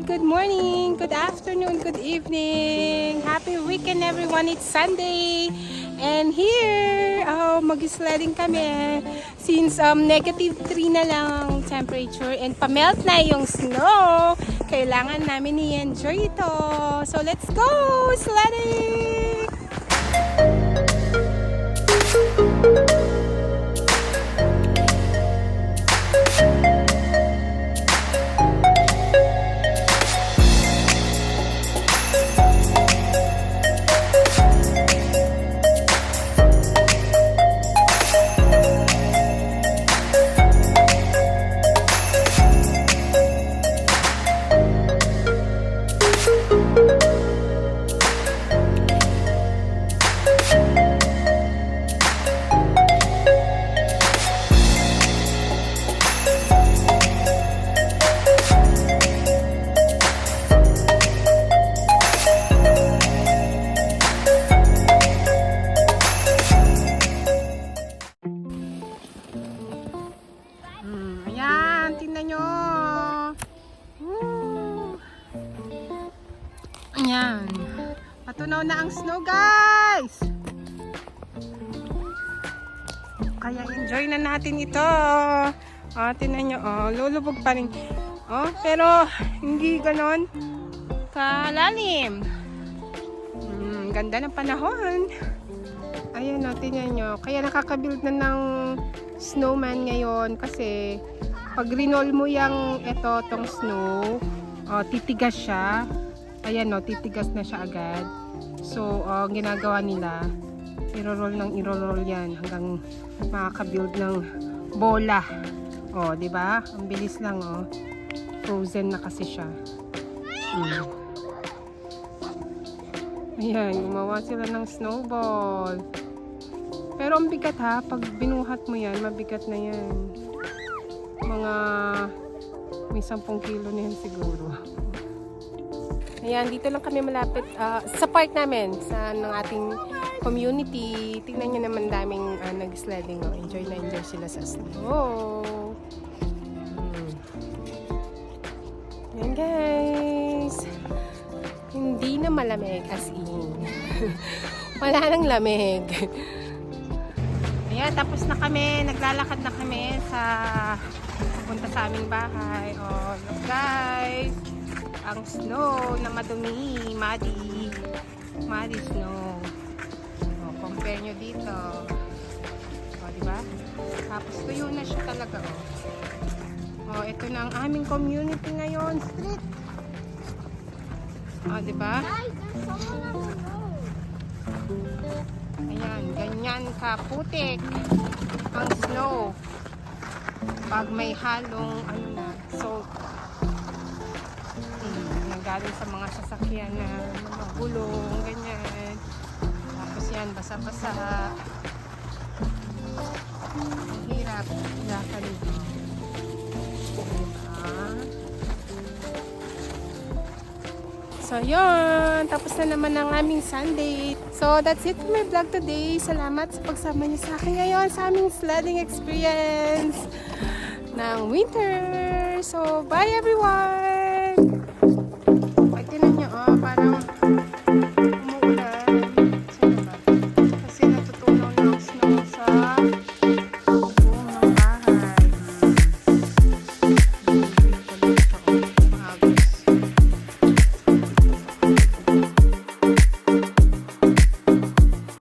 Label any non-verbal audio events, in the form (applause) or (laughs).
Good morning, good afternoon, good evening. Happy weekend everyone. It's Sunday. And here, oh, mag-sledding kami. Since um, negative 3 na lang ang temperature and pamelt na yung snow, kailangan namin i-enjoy ito. So let's go sledding! Ayan. Patunaw na ang snow, guys! Kaya enjoy na natin ito. Ah, tingnan nyo, oh, lulubog pa rin. Oh, pero hindi ganon kalalim. Hmm, ganda ng panahon. Ayan o, tingnan nyo. Kaya nakakabuild na ng snowman ngayon kasi pag rinol mo yung eto, tong snow, oh, titigas siya. Ayan o, titigas na siya agad. So, ang ginagawa nila, iro-roll ng iro-roll yan hanggang makaka-build ng bola. Oh, di ba? Ang bilis lang oh. Frozen na kasi siya. Hmm. Ayan, gumawa sila ng snowball. Pero ang bigat ha, pag binuhat mo yan, mabigat na yan. Mga may 10 kilo na yan siguro. Ayan, dito lang kami malapit ah, sa park namin, sa ng ating community. Tingnan nyo naman daming ah, nag-sledding. Oh. Enjoy na enjoy sila sa snow. Hmm. Ayan guys. Hindi na malamig as in. (laughs) Wala nang lamig. Ayan, tapos na kami. Naglalakad na kami sa punta sa aming bahay. Oh, look guys. Ang snow na madumi. Muddy. Muddy snow. Oh, compare nyo dito. Oh, di ba? Tapos tuyo na siya talaga, oh. Oh, ito na ang aming community ngayon. Street. Di ba? Guys, there's someone on the road. Ayan, ganyan kaputik ang snow. Pag may halong ano na, salt. Nanggaling sa mga sasakyan na mga gulong, ganyan. Tapos yan, basa-basa. Ang hirap. Yakan ito. Diba? So, yun. Tapos na naman ang aming Sunday. So, that's it for my vlog today. Salamat sa pagsama niyo sa akin ngayon sa aming sledding experience ng winter. So, bye everyone!